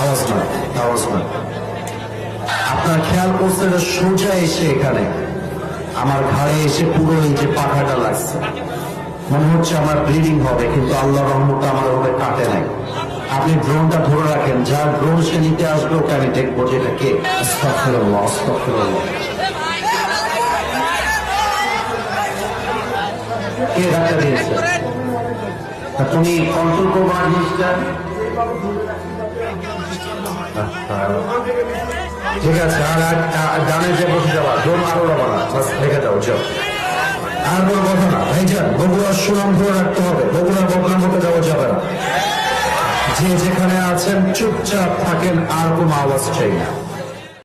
আওয়াজ না আওয়াজ না। আপনার খেয়াল করছে সোজা এসে এখানে। আমার ঘাড়ে এসে পুরো এই যে পাখাটা লাগছে। মনে হচ্ছে আমার ব্লিডিং হবে, কিন্তু আল্লাহ রহমত আমার ওকে কাটে নাই। আপনি ড্রোনটা ধরে রাখেন যার ড্রোন সে নিতে আসবে, ওকে আমি দেখব যে এটা কে। ধাক্কা দিয়েছে? তুমি কন্ট্রোল করব ঠিক আছে, আর ডানে যে বসে যাওয়া ড্রোন আরও রেখে যাও। আর কোনো কথা না। ভাইজান বগুড়ার সুনাম ধরে রাখতে হবে। বগুড়ার বদনাম হতে যাওয়া যাবে না। যে যেখানে আছেন, চুপচাপ থাকেন, আর কোনো আওয়াজ চাই না।